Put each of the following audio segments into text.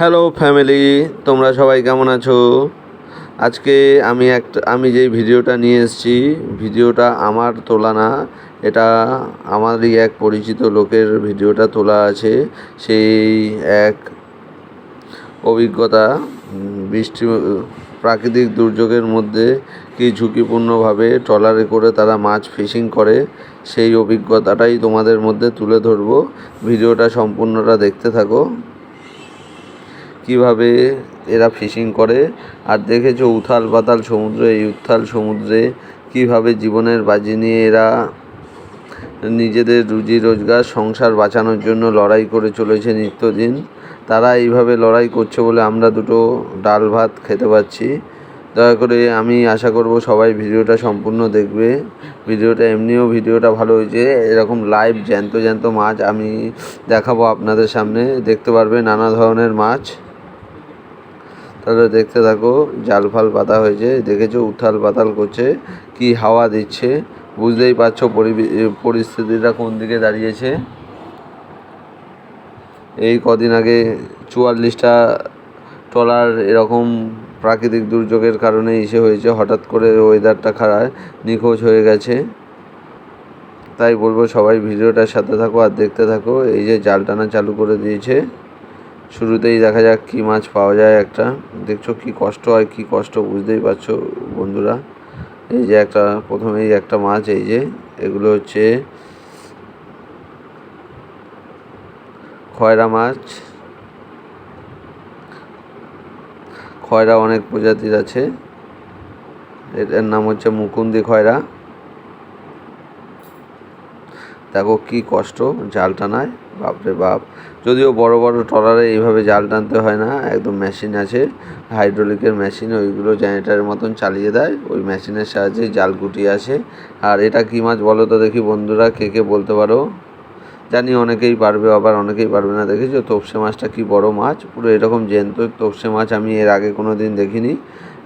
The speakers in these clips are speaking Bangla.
হ্যালো ফ্যামিলি তোমরা সবাই কেমন আছো? আজকে আমি একটা, আমি যেই ভিডিওটা নিয়ে এসেছি, ভিডিওটা আমার তোলা না, এটা আমারই এক পরিচিত লোকের ভিডিওটা তোলা আছে। সেই এক অভিজ্ঞতা বৃষ্টি, প্রাকৃতিক দুর্যোগের মধ্যে কি ঝুঁকিপূর্ণভাবে ট্রলারে করে তারা মাছ ফিশিং করে, সেই অভিজ্ঞতাটাই তোমাদের মধ্যে তুলে ধরবো। ভিডিওটা সম্পূর্ণটা দেখতে থাকো। কীভাবে এরা ফিশিং করে, আর দেখেছ উথাল পাতাল সমুদ্র, এই উত্থাল সমুদ্রে কীভাবে জীবনের বাজি নিয়ে এরা নিজেদের রুজি রোজগার, সংসার বাঁচানোর জন্য লড়াই করে চলেছে নিত্যদিন। তারা এইভাবে লড়াই করছে বলে আমরা দুটো ডাল ভাত খেতে পাচ্ছি। দয়া করে আমি আশা করব সবাই ভিডিওটা সম্পূর্ণ দেখবে। ভিডিওটা এমনিও ভিডিওটা ভালো হয়েছে, এরকম লাইভ জ্যান্ত জ্যান্ত মাছ আমি দেখাবো আপনাদের সামনে। দেখতে পারবে নানা ধরনের মাছ। তাহলে দেখতে থাকো, জাল ফাল পাতা হয়েছে, দেখেছ, উথাল পাতাল করছে, কি হাওয়া দিচ্ছে, বুঝতেই পারছ পরিস্থিতিটা কোন দিকে দাঁড়িয়েছে। এই কদিন আগে চুয়াল্লিশটা ট্রলার এরকম প্রাকৃতিক দুর্যোগের কারণে ইসে হয়েছে, হঠাৎ করে ওয়েদারটা খারাপ, নিখোঁজ হয়ে গেছে। তাই বলব সবাই ভিডিওটার সাথে থাকো আর দেখতে থাকো, এই যে জাল টানা চালু করে দিয়েছে। শুরুতেই দেখা যাক কী মাছ পাওয়া যায় একটা। দেখছ কি কষ্ট হয়, কি কষ্ট বুঝতেই পারছ বন্ধুরা। এই যে একটা, প্রথমেই একটা মাছ, এই যে, এগুলো হচ্ছে খয়রা মাছ। খয়রা অনেক প্রজাতির আছে। এটার নাম হচ্ছে মুকুন্দি খয়রা। দেখো কি কষ্ট জাল টানায় বাপরে বাপ। যদিও বড় বড় ট্রলারে এইভাবে জাল টানতে হয় না, একদম মেশিন আছে। হাইড্রোলিকের মেশিন, ওইগুলো জেনারেটারের মতন চালিয়ে দেয়। ওই মেশিনের সাহায্যে জাল গুটিয়ে আসে। আর এটা কী মাছ বলো তো দেখি বন্ধুরা, কে কে বলতে পারো? জানি অনেকেই পারবে, আবার অনেকেই পারবে না। দেখেছ তোপসে মাছটা কি বড় মাছ? পুরো এরকম জ্যান্ত তোপসে মাছ আমি এর আগে কোনো দিন দেখিনি।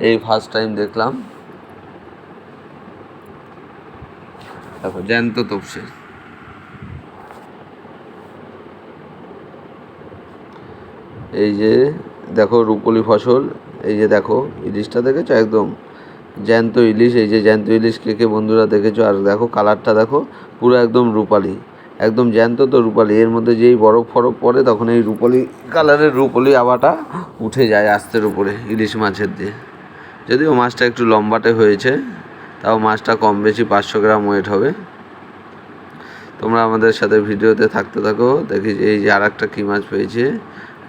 এই ফার্স্ট টাইম দেখলাম। দেখো, জ্যান্ত তোপসে। এই যে দেখো রুপলি ফসল, এই যে দেখো ইলিশটা দেখেছ? একদম জ্যান্ত ইলিশ, এই যে জ্যান্ত ইলিশ কে কে বন্ধুরা দেখেছ? আর দেখো কালারটা দেখো, পুরো একদম রূপালি, একদম জ্যান্ত তো রূপালি। এর মধ্যে যেই বরফ ফরফ পড়ে, তখন এই রূপালি কালারের রূপালি আবাটা উঠে যায় আস্তের উপরে ইলিশ মাছের দিয়ে। যদিও মাছটা একটু লম্বাটে হয়েছে, তাও মাছটা কম বেশি পাঁচশো গ্রাম ওয়েট হবে। তোমরা আমাদের সাথে ভিডিওতে থাকতে থাকো, দেখি এই যে আর একটা কী মাছ পেয়েছে।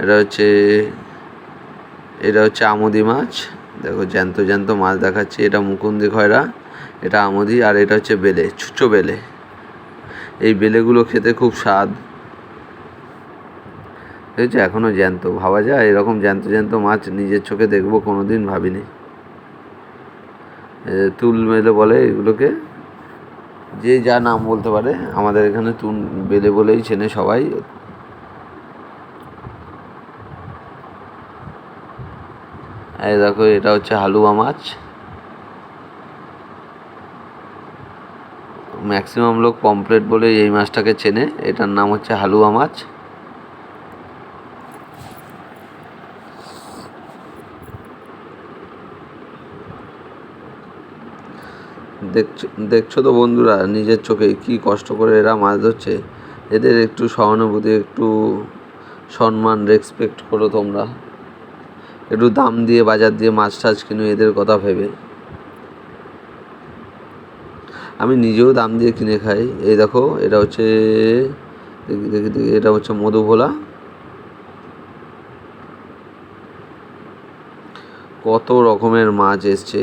এটা হচ্ছে এটা হচ্ছে আমুদি মাছ। দেখো, জ্যান্ত জ্যান্ত মাছ দেখাচ্ছে। এটা মুকুন্দি খয়রা, এটা আমুদি, আর এটা হচ্ছে বেলে, ছুচো বেলে। এই বেলেগুলো খেতে খুব স্বাদ। দেখেছ এখনও জ্যান্ত, ভাবা যায়? এরকম জ্যান্ত জ্যান্ত মাছ নিজের চোখে দেখব কোনো দিন ভাবিনি তুল মেলে বলে এগুলোকে। যে যা নাম বলতে পারে। আমাদের এখানে তুন বেলে বলেই চেনে সবাই। এই দেখো, এটা হচ্ছে হালুয়া মাছ। ম্যাক্সিমাম লোক পমপ্লেট বলে এই মাছটাকে চেনে। এটার নাম হচ্ছে হালুয়া মাছ। দেখছ দেখছ তো বন্ধুরা, নিজের চোখে কি কষ্ট করে এরা মাছ ধরছে? এদের একটু সহানুভূতি, একটু সম্মান রেসপেক্ট করো তোমরা। একটু দাম দিয়ে, বাজার দিয়ে মাছ টাছ কিনো এদের কথা ভেবে। আমি নিজেও দাম দিয়ে কিনে খাই। এই দেখো, এটা হচ্ছে, দেখি দেখি দেখি, এটা হচ্ছে মধুভোলা। কত রকমের মাছ এসছে।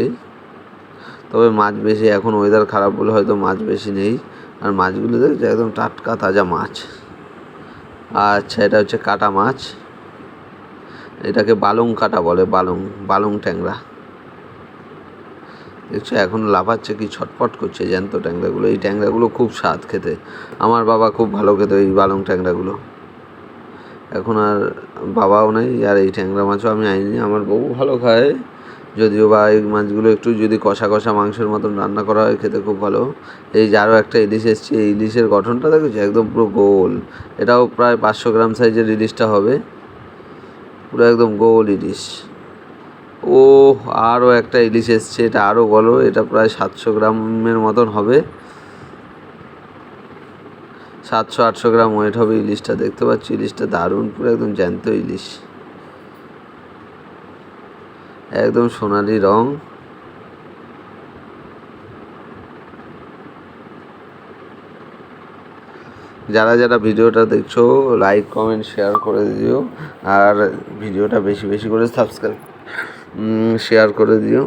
তবে মাছ বেশি, এখন ওয়েদার খারাপ বলে হয়তো মাছ বেশি নেই। আর মাছগুলো দেখছ, একদম টাটকা, তাজা মাছ। আচ্ছা এটা হচ্ছে কাটা মাছ। এটাকে বালং কাটা বলে, বালং বালং ট্যাংরা। দেখছ, এখন লাফাচ্ছে কি ছটপট করছে জ্যান্ত ট্যাংরাগুলো। এই ট্যাংরাগুলো খুব স্বাদ খেতে। আমার বাবা খুব ভালো খেত এই বালং ট্যাংরাগুলো। এখন আর বাবাও নেই, আর এই ট্যাংরা মাছও আমি আইনি। আমার বউ ভালো খায়, যদিও বা এই মাছগুলো একটু যদি কষা কষা মাংসের মতন রান্না করা হয়, খেতে খুব ভালো। এই যে আরও একটা ইলিশ এসছে, এই ইলিশের গঠনটা দেখেছি? একদম পুরো গোল। এটাও প্রায় পাঁচশো গ্রাম সাইজের ইলিশটা হবে। পুরো একদম গোল ইলিশ। ও আরও একটা ইলিশ এসছে, এটা আরও বলো এটা প্রায় সাতশো গ্রামের মতন হবে। সাতশো আটশো গ্রাম ওয়েট হবে ইলিশটা, দেখতে পাচ্ছি ইলিশটা দারুণ, পুরো একদম জ্যান্ত ইলিশ। একদম সোনালি রং। যারা যারা ভিডিওটা দেখছ লাইক কমেন্ট শেয়ার করে দিও। আর ভিডিওটা বেশি বেশি করে সাবস্ক্রাইব শেয়ার করে দিও।